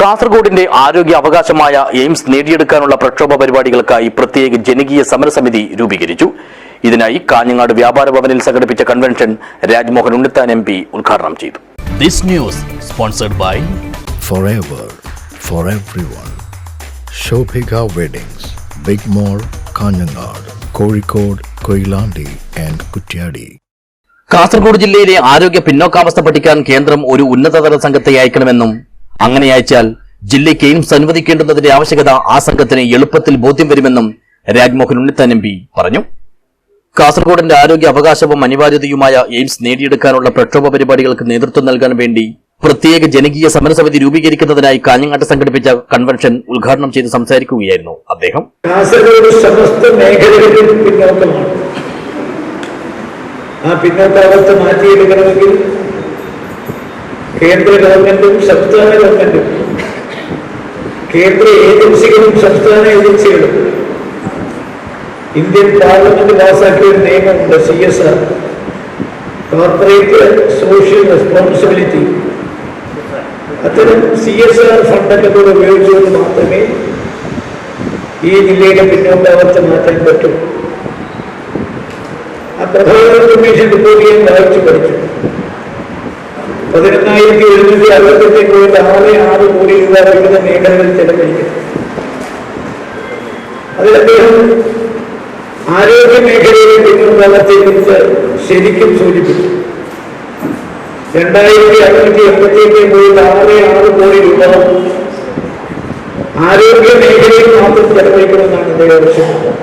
കാസർഗോഡിന്റെ ആരോഗ്യ അവകാശമായ എയിംസ് നേടിയെടുക്കാനുള്ള പ്രക്ഷോഭ പരിപാടികൾക്കായി പ്രത്യേക ജനകീയ സമരസമിതി രൂപീകരിച്ചു. ഇതിനായി കാഞ്ഞങ്ങാട് വ്യാപാര ഭവനിൽ സംഘടിപ്പിച്ച convention Rajmohan Unnithan M P ഉദ്ഘാടനം ചെയ്തു. This news sponsored by for everyone. Shobhika weddings big Mall, Kanhangad Kozhikode Koilandi and Kuttiadi Kasaragod ജില്ലയിലെ ആരോഗ്യ പിന്നോക്കാവസ്ഥ പഠിക്കാൻ കേന്ദ്രം ഒരു ഉന്നതതല സംഘത്തെ അയക്കണമെന്നും അങ്ങനെ അയച്ചാൽ ജില്ലയ്ക്ക് എയിംസ് അനുവദിക്കേണ്ടുന്നതിന്റെ ആവശ്യകത ആ സംഘത്തിന് എളുപ്പത്തിൽ ബോധ്യം വരുമെന്നും രാജ്മോഹൻ ഉണ്ണിത്താൻ എം പറഞ്ഞു. കാസർഗോഡിന്റെ ആരോഗ്യ അവകാശവും അനിവാര്യതയുമായ എയിംസ് നേടിയെടുക്കാനുള്ള പ്രക്ഷോഭ പരിപാടികൾക്ക് നേതൃത്വം നൽകാൻ വേണ്ടി പ്രത്യേക ജനകീയ സമരസമിതി രൂപീകരിക്കുന്നതിനായി കാഞ്ഞങ്ങാട്ട് സംഘടിപ്പിച്ച കൺവെൻഷൻ ഉദ്ഘാടനം ചെയ്ത് സംസാരിക്കുകയായിരുന്നു അദ്ദേഹം. കാസർഗോഡ് സമസ്ത മേഖലകളിൽ പിന്നോക്കമാണ് ആ പിന്നോക്കാവസ്ഥ മാറ്റിയെടുക്കണമെങ്കിൽ കേന്ദ്ര ഗവൺമെന്റും സംസ്ഥാന ഗവൺമെന്റും. കേന്ദ്ര ഏജൻസികളും സംസ്ഥാന ഏജൻസികളും. ഇന്ത്യൻ പാർലമെന്റ് പാസാക്കിയ ഒരു നിയമമുണ്ട് C S R corporate social responsibility അത്തരം സി എസ് ആർ ഫണ്ടൊക്കെ കൂടെ ഉപയോഗിച്ചുകൊണ്ട് മാത്രമേ ഈ ജില്ലയിലെ പിന്നോക്കാവസ്ഥ മാറ്റാൻ പറ്റൂ. ആ പ്രധാന കമ്മീഷൻ റിപ്പോർട്ട് ചെയ്യാൻ വായിച്ചു പഠിച്ചു. പതിനൊന്നായിരത്തി എഴുന്നൂറ്റി അറുപത്തെട്ട് പോയിന്റ് ആറ് ആറ് കോടി രൂപ വിവിധ മേഖലകളിൽ ചെലവഴിക്കുന്നു അതിൽ അദ്ദേഹം ആരോഗ്യ മേഖലയിലെ പിന്നോക്കാവസ്ഥയെക്കുറിച്ച് ശരിക്കും സൂചിപ്പിച്ചു. രണ്ടായിരത്തി അഞ്ഞൂറ്റി എൺപത്തി എട്ട് പോയിന്റ് ആറ് ആറ് കോടി രൂപ ആരോഗ്യ മേഖലയിൽ മാത്രം ചെലവഴിക്കണമെന്നാണ് അദ്ദേഹം ആവശ്യപ്പെട്ടത്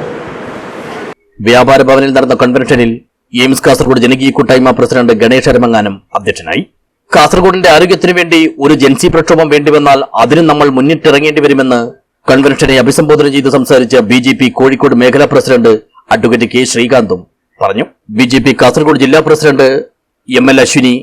വ്യാപാര ഭവനിൽ നടന്ന കൺവെൻഷനിൽ എയിംസ് കാസർഗോഡ് ജനകീയ കൂട്ടായ്മ പ്രസിഡന്റ് ഗണേഷ് അരമങ്ങാനം അധ്യക്ഷനായി. കാസർഗോഡിന്റെ ആരോഗ്യത്തിനു വേണ്ടി ഒരു ജൻസി പ്രക്ഷോഭം വേണ്ടിവന്നാൽ അതിനും നമ്മൾ മുന്നിട്ടിറങ്ങേണ്ടി വരുമെന്ന് കൺവെൻഷനെ അഭിസംബോധന ചെയ്ത് സംസാരിച്ച ബി ജെ പി കോഴിക്കോട് മേഖലാ പ്രസിഡന്റ് അഡ്വക്കേറ്റ് കെ ശ്രീകാന്തും പറഞ്ഞു. ബി ജെ പി കാസർഗോഡ് ജില്ലാ പ്രസിഡന്റ് എം എൽ അശ്വിനി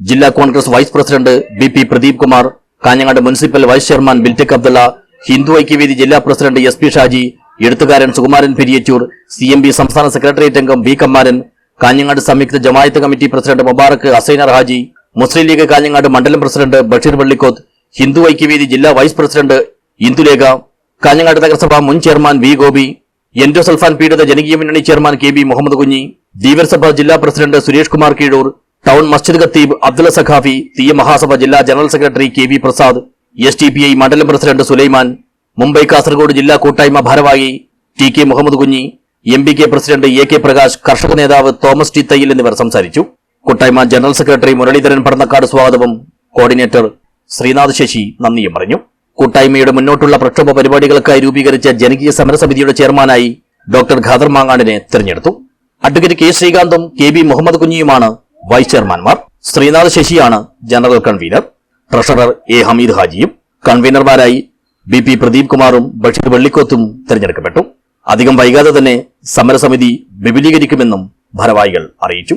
ജില്ലാ Congress vice president B P Pradeep Kumar Kanhangad municipal vice chairman ബിൽറ്റക് Abdulla Hindu Aikyavedi ജില്ലാ പ്രസിഡന്റ് എസ് പി ഷാജി എഴുത്തുകാരൻ Sukumaran Periyachur C M B സംസ്ഥാന secretariat അംഗം B Kammaran Kanhangad സംയുക്ത ജമായത്ത് കമ്മിറ്റി പ്രസിഡന്റ് മുബാറക്ക് അസൈനർ ഹാജി മുസ്ലിം ലീഗ് കാഞ്ഞങ്ങാട് മണ്ഡലം പ്രസിഡന്റ് ബഷീർ പള്ളിക്കോത്ത് ഹിന്ദു ഐക്യവേദി ജില്ലാ വൈസ് പ്രസിഡന്റ് ഇന്ദുലേഖ കാഞ്ഞങ്ങാട് നഗരസഭ മുൻ chairman V Gopi endosulfan പീഡിത ജനകീയ മുന്നണി chairman K B Muhammad Kunhi Dheevara Sabha ജില്ലാ പ്രസിഡന്റ് സുരേഷ് കുമാർ കീഴൂർ ടൗൺ മസ്ജിദ് ഖത്തീബ് അബ്ദുൽ സഖാഫി തീയ മഹാസഭ ജില്ലാ general secretary K V Prasad S T P I മണ്ഡലം പ്രസിഡന്റ് സുലൈമാൻ മുംബൈ കാസർഗോഡ് ജില്ലാ കൂട്ടായ്മ ഭാരവാഹി T K Muhammad Kunhi M B K president A K Prakash കർഷക നേതാവ് തോമസ് ടി തയ്യൽ എന്നിവർ സംസാരിച്ചു. കൂട്ടായ്മ ജനറൽ സെക്രട്ടറി മുരളീധരൻ പടന്നക്കാട് സ്വാഗതവും. കോർഡിനേറ്റർ ശ്രീനാഥ് ശശി നന്ദിയും പറഞ്ഞു. കൂട്ടായ്മയുടെ മുന്നോട്ടുള്ള പ്രക്ഷോഭ പരിപാടികൾക്കായി രൂപീകരിച്ച ജനകീയ സമരസമിതിയുടെ ചെയർമാനായി ഡോക്ടർ ഖാദർ മാങ്ങാടിനെ തിരഞ്ഞെടുത്തു. അഡ്വക്കേറ്റ് കെ ശ്രീകാന്തും കെ ബി മുഹമ്മദ് കുഞ്ഞിയുമാണ് വൈസ് ചെയർമാൻമാർ. Sreenath ശശിയാണ് general convener. Treasurer A Hameed ഹാജിയും കൺവീനർമാരായി ബി പി പ്രദീപ് കുമാറും ബഷീർ വെള്ളിക്കോത്തും തെരഞ്ഞെടുക്കപ്പെട്ടു. അധികം വൈകാതെ തന്നെ സമരസമിതി വിപുലീകരിക്കുമെന്നും ഭാരവാഹികൾ അറിയിച്ചു.